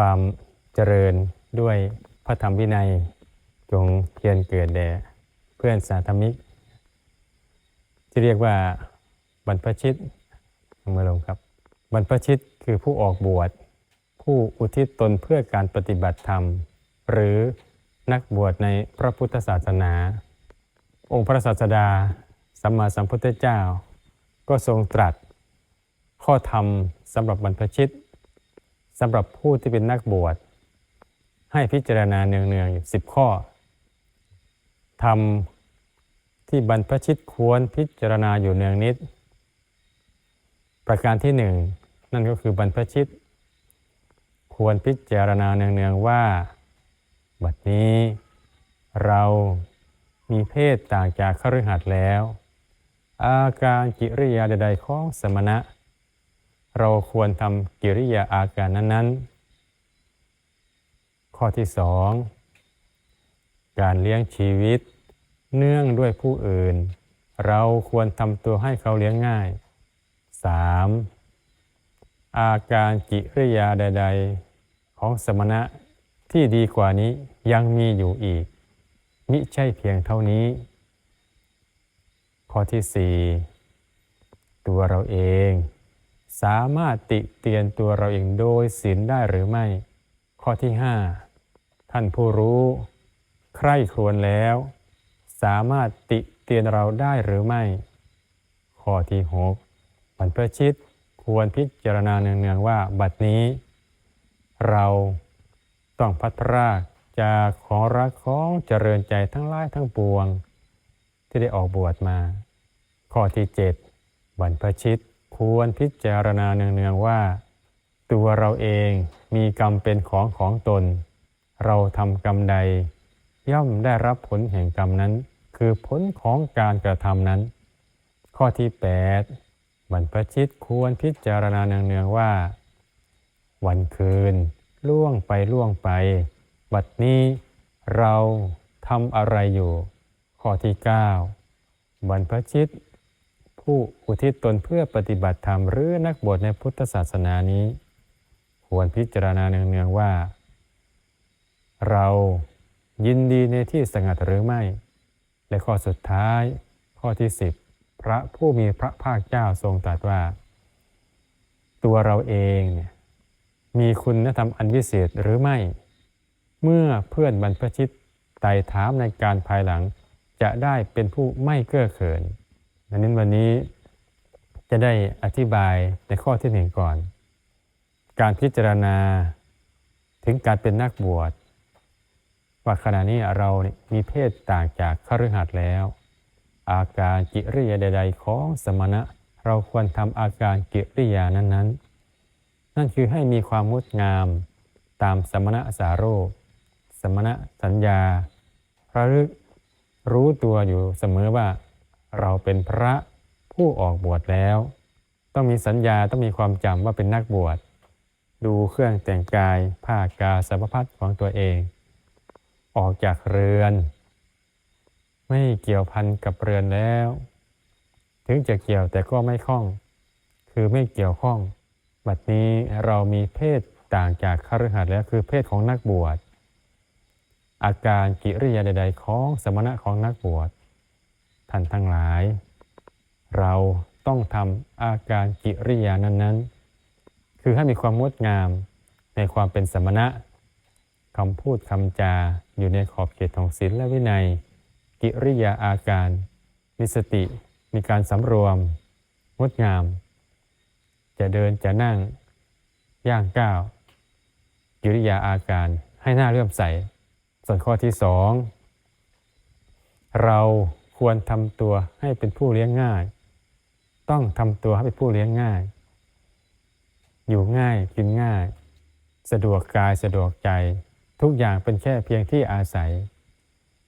ความเจริญด้วยพระธรรมวินัย จงเพียรเกิดแด่เพื่อนสาธมิก ที่เรียกว่าบรรพชิตเอามาลงครับ บรรพชิตคือผู้ออกบวช ผู้อุทิศตนเพื่อการปฏิบัติธรรม หรือนักบวชในพระพุทธศาสนา องค์พระศาสดาสัมมาสัมพุทธเจ้า ก็ทรงตรัส ข้อธรรมสำหรับบรรพชิต สำหรับผู้ที่เป็นนักบวช ให้พิจารณาเนืองๆอยู่สิบข้อธรรมที่บรรพชิตควรพิจารณาอยู่เนืองนิด ประการที่หนึ่งนั่นก็คือบรรพชิต ควรพิจารณาเนืองๆว่า บัดนี้เรามีเพศต่างจากคฤหัสถ์แล้ว อาการกิริยาใดๆของสมณะ เราควรทำกิริยาอาการนั้น ๆ ข้อที่สองการเลี้ยงชีวิต เนื่องด้วยผู้อื่น เราควรทำตัวให้เขาเลี้ยงง่าย 3. อาการกิริยาใด ๆ ของสมณะที่ดีกว่านี้ยังมีอยู่อีก มิใช่เพียงเท่านี้ ข้อที่ 4 ตัวเราเอง สามารถติเตียนตัวเราเองโดยศีลได้หรือไม่ ข้อที่ 5 ท่านผู้รู้ ใคร่ครวญแล้ว สามารถติเตียนเราได้หรือไม่ ข้อที่6บรรพชิตควรพิจารณาเนืองๆว่าบัดนี้ เราต้องพัดพรากจากของรักของเจริญใจทั้งหลายทั้งปวง ที่ได้ออกบวชมา ข้อที่ 7 บรรพชิต ควรพิจารณาเนืองๆว่า ตัวเราเองมีกรรมเป็นของของตน เราทำกรรมใด ย่อมได้รับผลแห่งกรรมนั้น คือผลของการกระทำนั้น ข้อที่ 8 บรรพชิตควรพิจารณาเนืองๆว่า วันคืน ล่วงไปล่วงไป บัดนี้เราทำอะไรอยู่ ข้อที่ 9 บรรพชิต ผู้อุทิศตนเพื่อปฏิบัติธรรมหรือนักบวชในพุทธศาสนานี้ ควรพิจารณาเนืองๆว่า เรายินดีในที่สงัดหรือไม่ และข้อสุดท้าย ข้อที่10พระผู้มีพระภาคเจ้าทรงตรัสว่า ตัวเราเองเนี่ยมีคุณธรรมอันวิเศษหรือไม่ เมื่อเพื่อนบรรพชิตไต่ถามในการภายหลังจะได้เป็นผู้ไม่เก้อเขิน ดังนั้นวันนี้จะได้อธิบายในข้อที่หนึ่งก่อน การพิจารณาถึงการเป็นนักบวชว่าขณะนี้เราเนี่ยมีเพศต่างจากคฤหัสถ์แล้ว อาการกิริยาใด ๆ ของสมณะเราควรทำอาการกิริยานั้น ๆ นั่นคือให้มีความงดงามตามสมณะสาโรคสมณะสัญญาระลึกรู้ตัวอยู่เสมอว่า เราเป็นพระผู้ออกบวชแล้ว ต้องมีสัญญาต้องมีความจำว่าเป็นนักบวช ดูเครื่องแต่งกายผ้ากาสาวพัดของตัวเอง ออกจากเรือน ไม่เกี่ยวพันกับเรือนแล้ว ถึงจะเกี่ยวแต่ก็ไม่คล้อง คือไม่เกี่ยวข้อง บัดนี้เรามีเพศต่างจากคฤหัสถ์แล้วคือเพศของนักบวชอาการกิริยาใด ๆ ของสมณะของนักบวช ท่านทั้งหลาย เราต้องทำอาการกิริยานั้น ๆ คือให้มีความงดงามในความเป็นสมณะคำพูดคำจาอยู่ในขอบเขตของศีลและวินัย กิริยาอาการ มีสติ มีการสำรวม งดงาม จะเดินจะนั่ง ย่างก้าว กิริยาอาการให้หน้าเลื่อมใส ส่วนข้อที่สองเรา ควรทำตัวให้เป็นผู้เลี้ยงง่าย ต้องทำตัวให้เป็นผู้เลี้ยงง่าย อยู่ง่ายกินง่าย สะดวกกายสะดวกใจ ทุกอย่างเป็นแค่เพียงที่อาศัย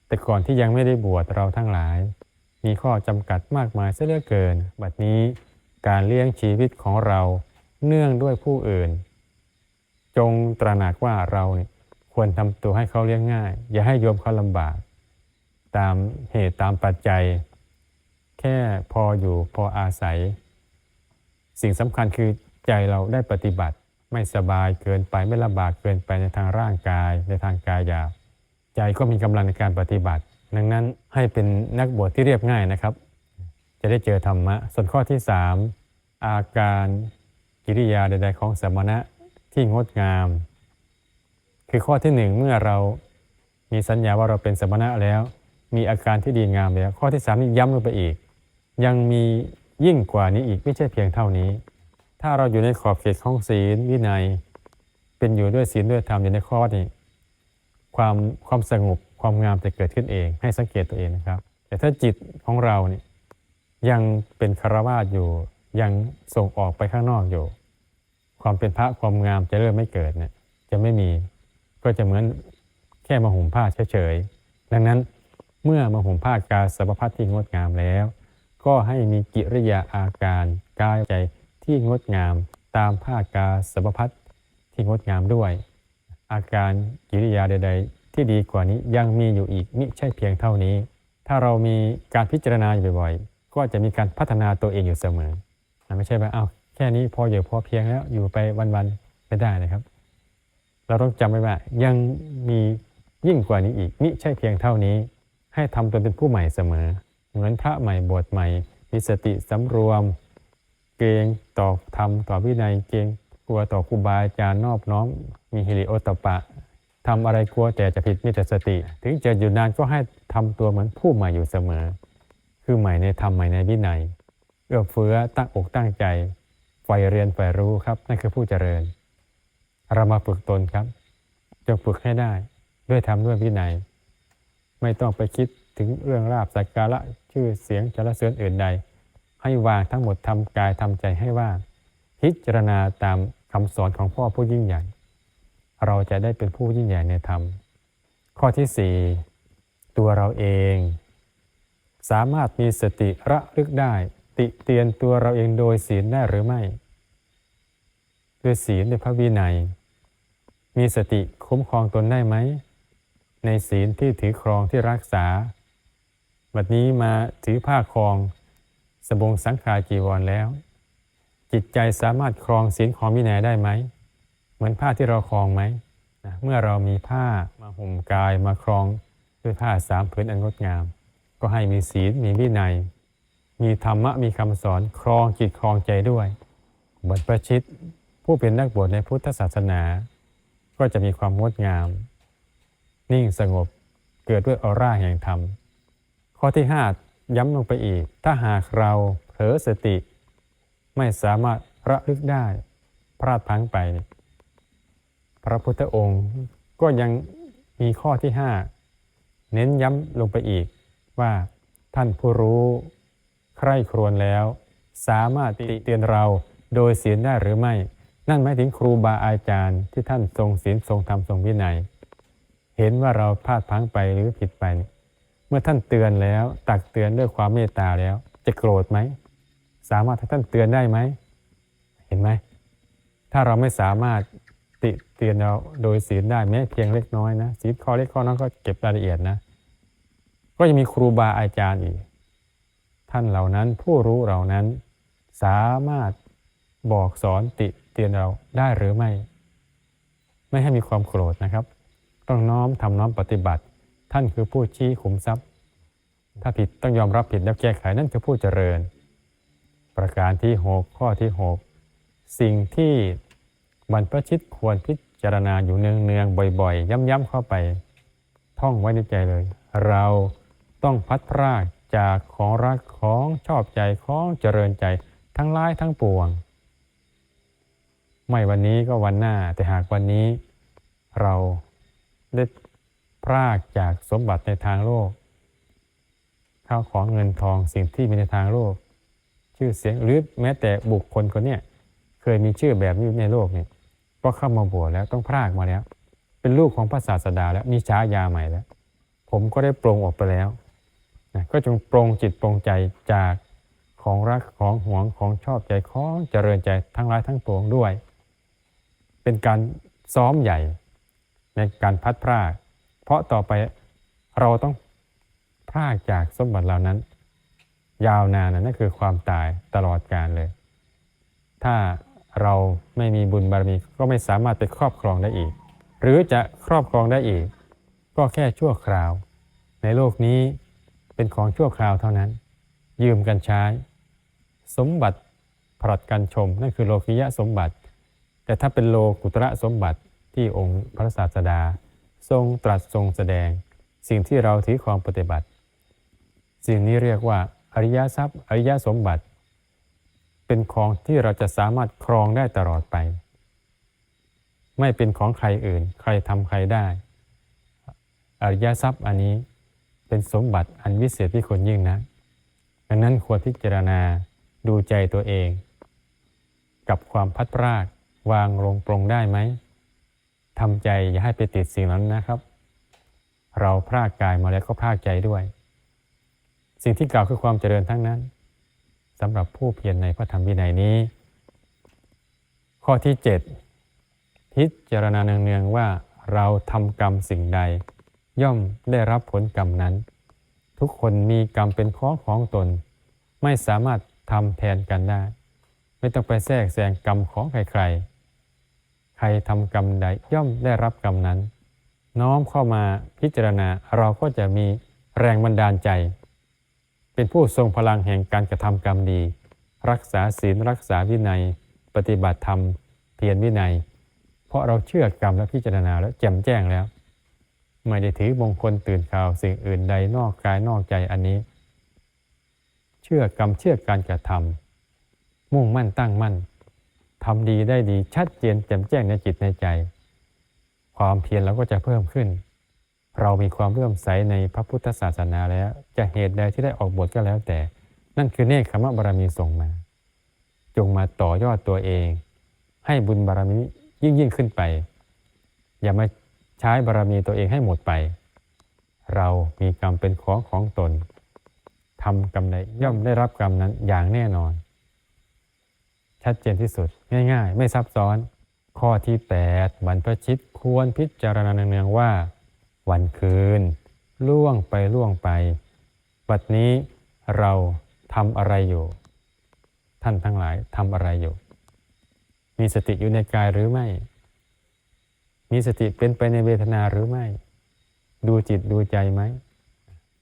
แต่ก่อนที่ยังไม่ได้บวชเราทั้งหลาย มีข้อจำกัดมากมายเสียเหลือเกิน บัดนี้การเลี้ยงชีวิตของเราเนื่องด้วยผู้อื่น จงตระหนักว่าเราเนี่ยควรทำตัวให้เขาเลี้ยงง่าย อย่าให้โยมเขาลำบาก ตามเหตุตามปัจจัย แค่พออยู่พออาศัย สิ่งสำคัญคือใจเราได้ปฏิบัติไม่สบายเกินไปไม่ลำบากเกินไปในทางร่างกายในทางกายหยาบใจก็มีกำลังในการปฏิบัติ ดังนั้นให้เป็นนักบวชที่เรียบง่ายนะครับ จะได้เจอธรรมะ ส่วนข้อที่ 3 อาการกิริยาใด ๆ ของสมณะที่งดงาม คือข้อที่หนึ่งเมื่อเรามีสัญญาว่าเราเป็นสมณะแล้ว มีอาการที่ดีงามแล้ว ข้อที่สามนี่ย้ำลงไปอีก ยังมียิ่งกว่านี้อีกไม่ใช่เพียงเท่านี้ ถ้าเราอยู่ในขอบเขตของศีลวินัย เป็นอยู่ด้วยศีลด้วยธรรมอยู่ในข้อนี้ความความสงบความงามจะเกิดขึ้นเอง ให้สังเกตตัวเองนะครับ แต่ถ้าจิตของเราเนี่ยยังเป็นคารวาสอยู่ ยังส่งออกไปข้างนอกอยู่ ความเป็นพระความงามจะเริ่มไม่เกิดเนี่ยจะไม่มีก็จะเหมือนแค่มาห่มผ้าเฉยๆดังนั้น เมื่อมาห่มผ้ากาสาวพัดที่งดงามแล้ว ก็ให้มีกิริยาอาการกายใจที่งดงาม ตามผ้ากาสาวพัดที่งดงามด้วย อาการกิริยาใด ๆ ที่ดีกว่านี้ยังมีอยู่อีกมิใช่เพียงเท่านี้ ถ้าเรามีการพิจารณาอยู่บ่อยๆ ก็จะมีการพัฒนาตัวเองอยู่เสมอไม่ใช่ว่าอ้าแค่นี้พออยู่พอเพียงแล้วอยู่ไปวันๆไม่ได้นะครับ เราต้องจำไว้ว่ายังมียิ่งกว่านี้อีกมิใช่เพียงเท่านี้ ให้ทำตนเป็นผู้ใหม่เสมอ เหมือนพระใหม่บวชใหม่ มีสติสำรวม เกรงต่อธรรมต่อวินัยเกรงกลัวต่อครูบาอาจารย์นอบน้อม มีฮิริโอตปะทำอะไรกลัวแต่จะผิดมีแต่สติ ถึงจะอยู่นานก็ให้ทำตัวเหมือนผู้ใหม่อยู่เสมอ คือใหม่ในธรรมใหม่ในวินัยเอื้อเฟื้อตั้งอกตั้งใจใฝ่เรียนใฝ่รู้ครับนั่นคือผู้เจริญ เรามาฝึกตนครับ จงฝึกให้ได้ ด้วยธรรมด้วยวินัย ไม่ต้องไปคิดถึงเรื่องราบสักการะชื่อเสียงจรเสริญอื่นใด ให้วางทั้งหมดทำกายทำใจให้ว่างพิจารณาตามคำสอนของพ่อผู้ยิ่งใหญ่ เราจะได้เป็นผู้ยิ่งใหญ่ในธรรม ข้อที่สี่ตัวเราเอง สามารถมีสติระลึกได้ ติเตียนตัวเราเองโดยศีลได้หรือไม่ด้วยศีลในพระวินัย มีสติคุ้มครองตนได้ไหม ในศีลที่ถือครองที่รักษา บัดนี้มาถือผ้าครอง สบงสังฆาจีวรแล้ว จิตใจสามารถครองศีลของวินัยได้ไหม เหมือนผ้าที่เราครองไหมนะเมื่อเรามีผ้ามาห่มกายมาครองด้วยผ้าสามผืนอันงดงาม ก็ให้มีศีลมีวินัย มีธรรมะมีคำสอนครองจิตครองใจด้วยบทประชิตผู้เป็นนักบวชในพุทธศาสนา ก็จะมีความงดงาม นิ่งสงบเกิดด้วยออร่าแห่งธรรม ข้อที่ 5 ย้ำลงไปอีก ถ้าหากเราเผลอสติ ไม่สามารถระลึกได้ พลาดพังไป พระพุทธองค์ก็ยังมีข้อที่ 5 เน้นย้ำลงไปอีกว่าท่านผู้รู้ใคร่ครวญแล้ว สามารถติเตียนเราโดยศีลได้หรือไม่ นั่นหมายถึงครูบาอาจารย์ที่ท่านทรงศีลทรงธรรมทรงวินัย เห็นว่าเราพลาดพังไปหรือผิดไปเมื่อท่านเตือนแล้วตักเตือนด้วยความเมตตาแล้ว จะโกรธไหมสามารถให้ท่านเตือนได้ไหมเห็นไหมถ้าเราไม่สามารถติเตือนเราโดยศีลได้แม้เพียงเล็กน้อยนะศีลข้อเล็กข้อน้อยก็เก็บรายละเอียดนะก็ยังมีครูบาอาจารย์อีก ท่านเหล่านั้นผู้รู้เหล่านั้น สามารถบอกสอนติเตียนเราได้หรือไม่ ไม่ให้มีความโกรธนะครับ ต้องน้อมทำน้อมปฏิบัติ ท่านคือผู้ชี้ขุมทรัพย์ ถ้าผิดต้องยอมรับผิดแล้วแก้ไขนั่นคือผู้เจริญ ประการที่6ข้อที่ 6 สิ่งที่บรรพชิตควรพิจารณาอยู่เนืองๆบ่อยๆ ย้ำๆเข้าไป ท่องไว้ในใจเลย เราต้องพัดพรากจากของรักของชอบใจของเจริญใจทั้งร้ายทั้งปวง ไม่วันนี้ก็วันหน้าแต่หากวันนี้เรา ได้พรากจากสมบัติในทางโลกข้าวของเงินทองสิ่งที่มีในทางโลก ชื่อเสียงหรือแม้แต่บุคคลคนเนี้ยเคยมีชื่อแบบนี้ในโลกเนี่ยก็เข้ามาบวชแล้วต้องพรากมาแล้ว เป็นลูกของพระศาสดาแล้วมีฉายาใหม่แล้ว ผมก็ได้ปรงออกไปแล้วนะก็จงปรงจิตปรงใจจากของรักของหวงของชอบใจของเจริญใจทั้งร้ายทั้งปวงด้วย เป็นการซ้อมใหญ่ ในการพัดพราก เพราะต่อไปเราต้องพรากจากสมบัติเหล่านั้น ยาวนานนั่นคือความตายตลอดกาลเลย ถ้าเราไม่มีบุญบารมีก็ไม่สามารถไปครอบครองได้อีก หรือจะครอบครองได้อีก ก็แค่ชั่วคราว ในโลกนี้เป็นของชั่วคราวเท่านั้น ยืมกันใช้ สมบัติผลัดกันชมนั่นคือโลกิยะสมบัติ แต่ถ้าเป็นโลกุตระสมบัติ ที่องค์พระศาสดา ทรงตรัสทรงแสดง สิ่งที่เราถือครองปฏิบัติ สิ่งนี้เรียกว่าอริยทรัพย์อริยสมบัติ เป็นของที่เราจะสามารถครองได้ตลอดไป ไม่เป็นของใครอื่น ใครทำใครได้ อริยทรัพย์อันนี้เป็นสมบัติอันวิเศษที่คนยิ่งนะดังนั้นควรพิจารณาดูใจตัวเอง กับความพัดพรากวางลงปรงได้ไหม ทำใจอย่าให้ไปติดสิ่งนั้นนะครับ เราพรากกายมาแล้วก็พรากใจด้วย สิ่งที่กล่าวคือความเจริญทั้งนั้นสำหรับผู้เพียรในพระธรรมวินัยนี้ ข้อที่ 7 พิจารณาเนืองๆว่าเราทำกรรมสิ่งใด ย่อมได้รับผลกรรมนั้น ทุกคนมีกรรมเป็นข้อของตน ไม่สามารถทำแทนกันได้ ไม่ต้องไปแทรกแซงกรรมของใครๆ ใครทำกรรมใดย่อมได้รับกรรมนั้น น้อมเข้ามาพิจารณาเราก็จะมีแรงบันดาลใจ เป็นผู้ทรงพลังแห่งการกระทำกรรมดี รักษาศีลรักษาวินัย ปฏิบัติธรรมเพียรวินัย เพราะเราเชื่อกรรมและพิจารณาแล้วแจ่มแจ้งแล้วไม่ได้ถือมงคลตื่นข่าวสิ่งอื่นใดนอกกายนอกใจอันนี้ เชื่อกรรมเชื่อการกระทำมุ่งมั่นตั้งมั่น ทำดีได้ดีชัดเจนแจ่มแจ้งในจิตในใจ ความเพียรเราก็จะเพิ่มขึ้น เรามีความเลื่อมใสในพระพุทธศาสนาแล้ว จะเหตุใดที่ได้ออกบทก็แล้วแต่ นั่นคือเนคขมะบารมีส่งมา จงมาต่อยอดตัวเอง ให้บุญบารมียิ่งยิ่งขึ้นไป อย่ามาใช้บารมีตัวเองให้หมดไป เรามีกรรมเป็นของของตนทำกรรมใดย่อมได้รับกรรมนั้นอย่างแน่นอน ชัดเจนที่สุด ง่าย ๆ ไม่ซับซ้อน ข้อที่ 8 บรรพชิตควรพิจารณาเนืองๆว่า วันคืน ล่วงไปล่วงไป บัดนี้เราทำอะไรอยู่ ท่านทั้งหลายทำอะไรอยู่ มีสติอยู่ในกายหรือไม่ มีสติเป็นไปในเวทนาหรือไม่ ดูจิตดูใจไหม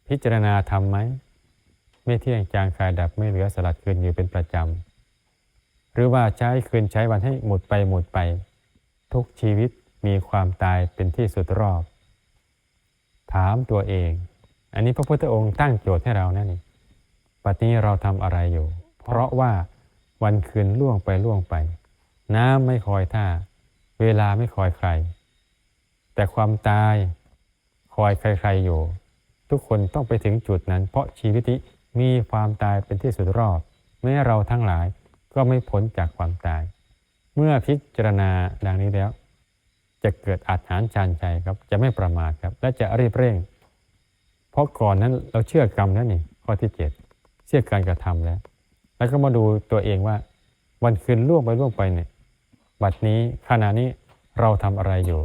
พิจารณาทำไหม ไม่เที่ยงจางคายดับไม่เหลือสลัดคืนอยู่เป็นประจำ หรือว่าใช้คืนใช้วันให้หมดไปหมดไป ทุกชีวิตมีความตายเป็นที่สุดรอบ ถามตัวเอง อันนี้พระพุทธองค์ตั้งโจทย์ให้เรานั่นเองปัจจุบันเราทำอะไรอยู่ เพราะว่าวันคืนล่วงไปล่วงไป น้ำไม่คอยท่า เวลาไม่คอยใคร แต่ความตายคอยใครๆอยู่ ทุกคนต้องไปถึงจุดนั้น เพราะชีวิตนี้มีความตายเป็นที่สุดรอบแม้เราทั้งหลาย ก็ไม่พ้นจากความตาย เมื่อพิจารณาดังนี้แล้ว จะเกิดอาหารชานใจครับ จะไม่ประมาทครับ และจะรีบเร่ง เพราะก่อนนั้นเราเชื่อกรรมแล้วนี่ข้อที่เจ็ดเชื่อการกระทำแล้ว แล้วก็มาดูตัวเองว่า วันคืนล่วงไปล่วงไปเนี่ยบัดนี้ขณะนี้เราทำอะไรอยู่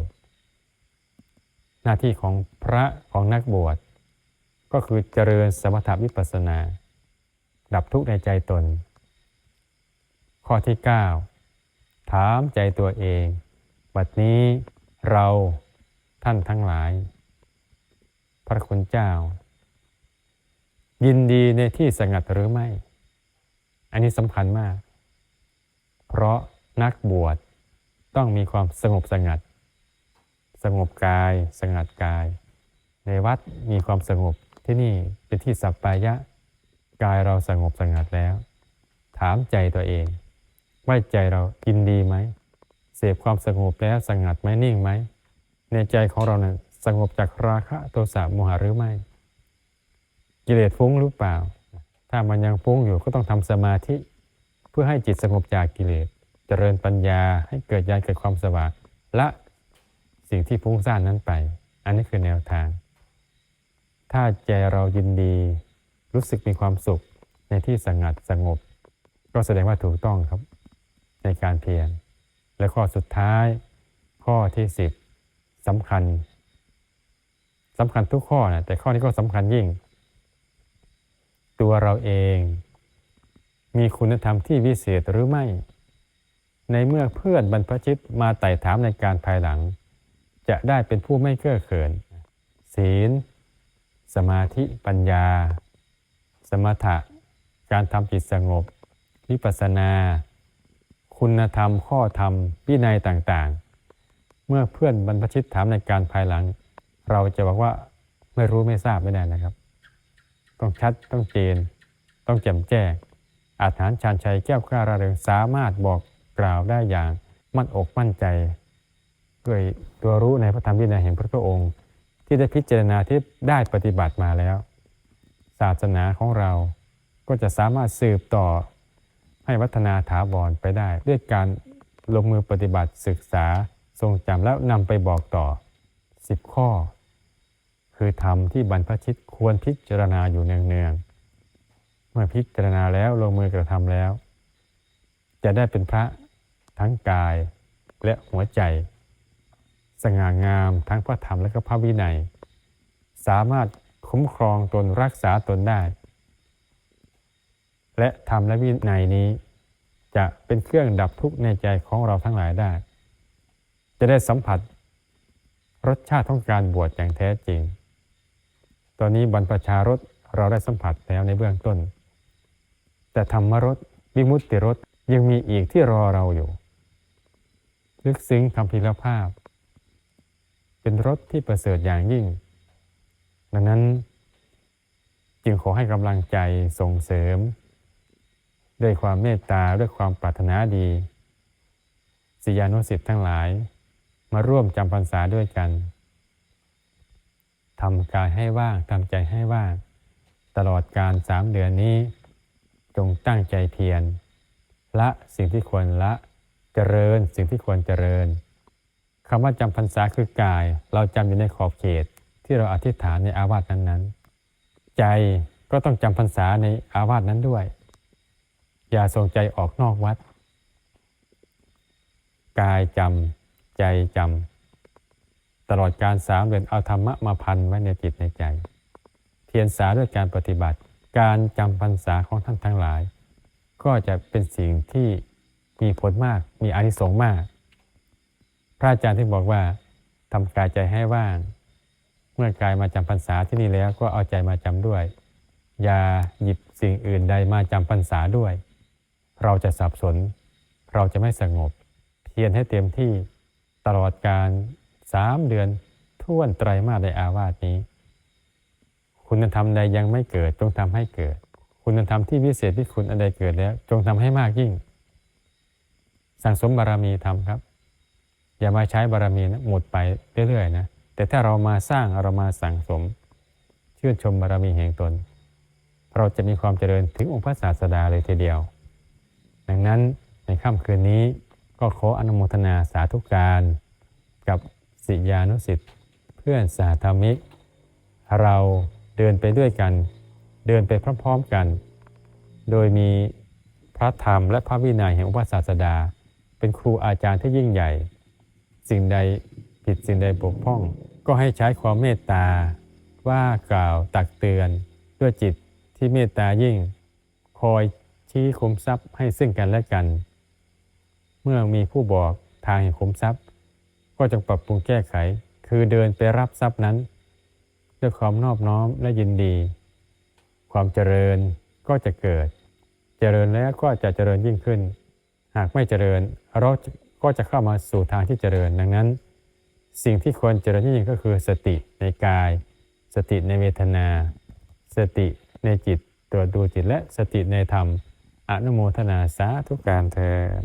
หน้าที่ของพระของนักบวชก็คือเจริญสมถวิปัสสนา ดับทุกข์ในใจตน ข้อที่ 9 ถามใจตัวเอง บัดนี้เราท่านทั้งหลาย พระคุณเจ้า ยินดีในที่สงัดหรือไม่ อันนี้สำคัญมาก เพราะนักบวชต้องมีความสงบสงัด สงบกาย สงัดกาย ในวัดมีความสงบที่นี่เป็นที่สัปปายะ กายเราสงบสงัดแล้ว ถามใจตัวเอง ว่าใจเรายินดีไหม เสพความสงบแล้วสงัดไหมนิ่งไหม ในใจของเราเนี่ยสงบจากราคะโทสะโมหะหรือไม่ กิเลสฟุ้งหรือเปล่า ถ้ามันยังฟุ้งอยู่ก็ต้องทำสมาธิ เพื่อให้จิตสงบจากกิเลส เจริญปัญญาให้เกิดญาณเกิดความสว่างละสิ่งที่ฟุ้งซ่านนั้นไป อันนี้คือแนวทาง ถ้าใจเรายินดีรู้สึกมีความสุขในที่สงัดสงบ ก็แสดงว่าถูกต้องครับ ในการเพียรและข้อสุดท้าย ข้อที่สิบสำคัญสำคัญทุกข้อนะแต่ข้อนี้ก็สำคัญยิ่ง ตัวเราเอง มีคุณธรรมที่วิเศษหรือไม่ ในเมื่อเพื่อนบรรพชิตมาไต่ถามในการภายหลัง จะได้เป็นผู้ไม่เก้อเขิน ศีล สมาธิปัญญา สมถะ การทำจิตสงบวิปัสสนา คุณธรรมข้อธรรมวินัยต่างๆ เมื่อเพื่อนบรรพชิตถามในการภายหลัง เราจะบอกว่าไม่รู้ไม่ทราบไม่ได้นะครับ ต้องชัดต้องเจน ต้องแจ่มแจ้ง อาถรรชาญชัยแก้วกล้าระเริงสามารถบอกกล่าวได้อย่างมั่นอกมั่นใจด้วยตัวรู้ในพระธรรมวินัยแห่งพระพุทธองค์ ที่ได้พิจารณาที่ได้ปฏิบัติมาแล้ว ศาสนาของเราก็จะสามารถสืบต่อ ให้วัฒนาถาวรไปได้ ด้วยการลงมือปฏิบัติศึกษาทรงจำแล้วนำไปบอกต่อ 10 ข้อ คือธรรมที่บรรพชิตควรพิจารณาอยู่เนืองๆเมื่อพิจารณาแล้วลงมือกระทำแล้ว จะได้เป็นพระทั้งกายและหัวใจ สง่างามทั้งพระธรรมและก็พระวินัย สามารถคุ้มครองตนรักษาตนได้ และธรรมและวินัยนี้ จะเป็นเครื่องดับทุกข์ในใจของเราทั้งหลายได้ จะได้สัมผัส รสชาติของการบวชอย่างแท้จริง ตอนนี้บรรพชารสเราได้สัมผัสแล้วในเบื้องต้น แต่ธรรมรสวิมุตติรสยังมีอีกที่รอเราอยู่ ลึกซึ้งคำพิรภาพ เป็นรสที่ประเสริฐอย่างยิ่ง ดังนั้นจึงขอให้กำลังใจส่งเสริม ด้วยความเมตตาด้วยความปรารถนาดีศิยานุสิทธิ์ทั้งหลาย มาร่วมจำพรรษาด้วยกันทำกายให้ว่างทำใจให้ว่างตลอดการสามเดือนนี้ จงตั้งใจเพียรละสิ่งที่ควรละเจริญสิ่งที่ควรเจริญคำว่าจำพรรษาคือกาย เราจำอยู่ในขอบเขตที่เราอธิษฐานในอาวาสนั้นๆ ใจก็ต้องจำพรรษาในอาวาสนั้นด้วย อย่าส่งใจออกนอกวัด กายจำใจจำตลอดการสามเดือนเอาธรรมะมาพันไว้ในจิตในใจ เทียนสาด้วยการปฏิบัติ การจำพรรษาของท่านทั้งหลาย ก็จะเป็นสิ่งที่มีผลมากมีอานิสงส์มาก พระอาจารย์ที่บอกว่าทำกายใจให้ว่าง เมื่อกายมาจำพรรษาที่นี่แล้วก็เอาใจมาจำด้วย อย่าหยิบสิ่งอื่นใดมาจำพรรษาด้วย เราจะสับสน เราจะไม่สงบ เพียรให้เต็มที่ตลอดการสามเดือนท่วนไตรมาสในอาวาสนี้ คุณธรรมใดยังไม่เกิดจงทำให้เกิด คุณธรรมที่วิเศษที่คุณอันใดเกิดแล้ว จงทำให้มากยิ่ง สั่งสมบารมีทำครับ อย่ามาใช้บารมีนะหมดไปเรื่อยๆนะแต่ถ้าเรามาสร้างเรามาสั่งสม ชื่นชมบารมีแห่งตน เราจะมีความเจริญถึงองค์พระศาสดาเลยทีเดียว ดังนั้นในค่ำคืนนี้ก็ขออนุโมทนาสาธุการกับศิยานุสิทธิ์เพื่อนสาธรรมิก เราเดินไปด้วยกัน เดินไปพร้อมๆกัน โดยมีพระธรรมและพระวินัยแห่งองค์พระศาสดา เป็นครูอาจารย์ที่ยิ่งใหญ่ สิ่งใดผิดสิ่งใดบกพร่อง ก็ให้ใช้ความเมตตา ว่ากล่าวตักเตือนด้วยจิตที่เมตตายิ่ง คอย ชี้คุมทรัพย์ให้ซึ่งกันและกัน เมื่อมีผู้บอกทางแห่งคุมทรัพย์ ก็จงปรับปรุงแก้ไข คือเดินไปรับทรัพย์นั้นด้วยความนอบน้อมและยินดี ความเจริญก็จะเกิด เจริญแล้วก็จะเจริญยิ่งขึ้น หากไม่เจริญเราก็จะเข้ามาสู่ทางที่เจริญดังนั้น สิ่งที่ควรเจริญยิ่งก็คือสติในกาย สติในเวทนา สติในจิตตรวจดูจิตและสติในธรรม อนุโมทนาสาธุการเทิด